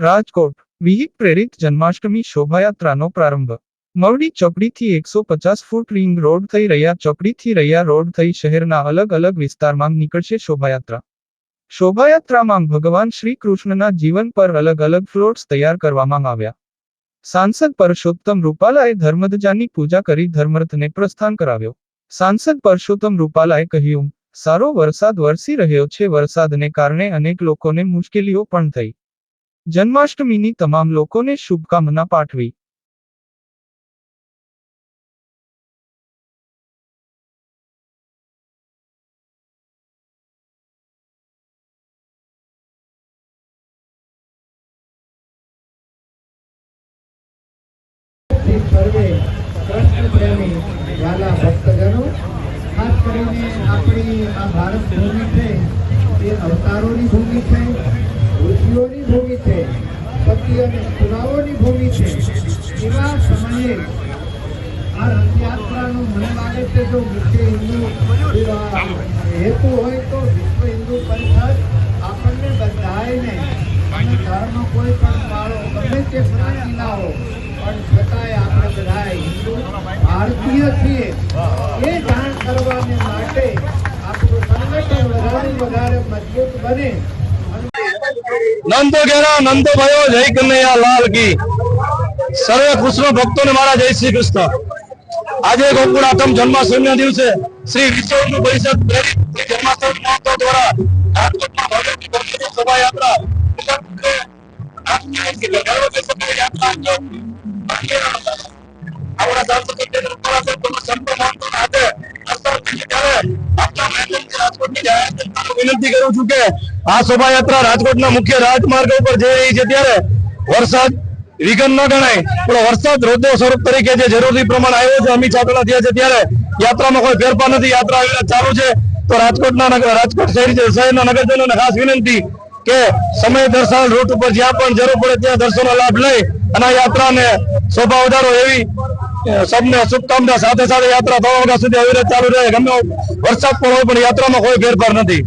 રાજકોટ વિહિત પ્રેરિત જન્માષ્ટમી શોભાયાત્રાનો પ્રારંભ મવડી ચોકડીથી એકસો પચાસ ફૂટ રિંગ રોડ થઈ રહ્યા ચોકડીથી રૈયા રોડ થઈ શહેરના અલગ અલગ વિસ્તારમાં નીકળશે શોભાયાત્રા શોભાયાત્રામાં ભગવાન શ્રી કૃષ્ણના જીવન પર અલગ અલગ ફ્લોટ્સ તૈયાર કરવામાં આવ્યા સાંસદ પરસોત્તમ રૂપાલાએ ધર્મધજાની પૂજા કરી ધર્મરથને પ્રસ્થાન કરાવ્યો સાંસદ પરસોત્તમ રૂપાલાએ કહ્યું સારો વરસાદ વરસી રહ્યો છે વરસાદને કારણે અનેક લોકોને મુશ્કેલીઓ પણ થઈ જન્માષ્ટમીની તમામ લોકોને શુભકામના પાઠવી. આપણી આ ભારત ભૂમિ છે એ અવતારોની ભૂમિ છે. ઋષિઓની ભૂમિ છે પતિ અને પુરાવોની ભૂમિ છે, એવા સમયે આ રથયાત્રાનું મને લાગે છે, જો મુખ્ય હિન્દુ હેતુ હોય તો વિશ્વ હિન્દુ પરિષદ આપણને બધાયને અને ધર્મ કોઈ પણ પાળો ગમે તે જ્ઞાતિના હો પણ છતાંય આપણે બધા હિન્દુ ભારતીય છીએ. એ જાણ કરવાને માટે આપણું સંગઠન વધારે વધારે મજબૂત બને. નંદો ઘેરા, નંદો ભયો જય કનૈયા લાલ કી. સર્વે કૃષ્ણ ભક્તોને મારા જય શ્રી કૃષ્ણ. આજે ગોકુળ ગોકુળાથમ જન્માષ્ટમીના દિવસે શ્રી વિશ્વ પરિષદ જન્માષ્ટમી મહોત્સવ દ્વારા રાજકોટમાં ભવ્ય શોભાયાત્રા. યાત્રા આપણા સાંસદ વિનંતી કરું છું કે આ શોભાયાત્રા રાજકોટના મુખ્ય રાજમાર્ગ ઉપર જઈ રહી છે ત્યારે વરસાદ વિઘન ન ગણાય, પણ વરસાદ રોદો સ્વરૂપ તરીકે જે જરૂરી પ્રમાણ આવ્યો છે અમી છાપેલા થયા છે ત્યારે યાત્રામાં કોઈ ફેરફાર નથી. યાત્રા આવેલા ચાલુ છે. તો રાજકોટના રાજકોટ શહેર શહેરના નગરજનોને ખાસ વિનંતી કે સમય દર્શન રૂટ ઉપર જ્યાં પણ જરૂર પડે ત્યાં દર્શનનો લાભ લઈ અને યાત્રાને શોભા વધારો એવી સૌને શુભકામના સાથે સાથે યાત્રા ત્રણ વાગ્યા સુધી અવિરત ચાલુ રહે. ગમે વરસાદ પણ હોય પણ યાત્રામાં કોઈ ફેરફાર નથી.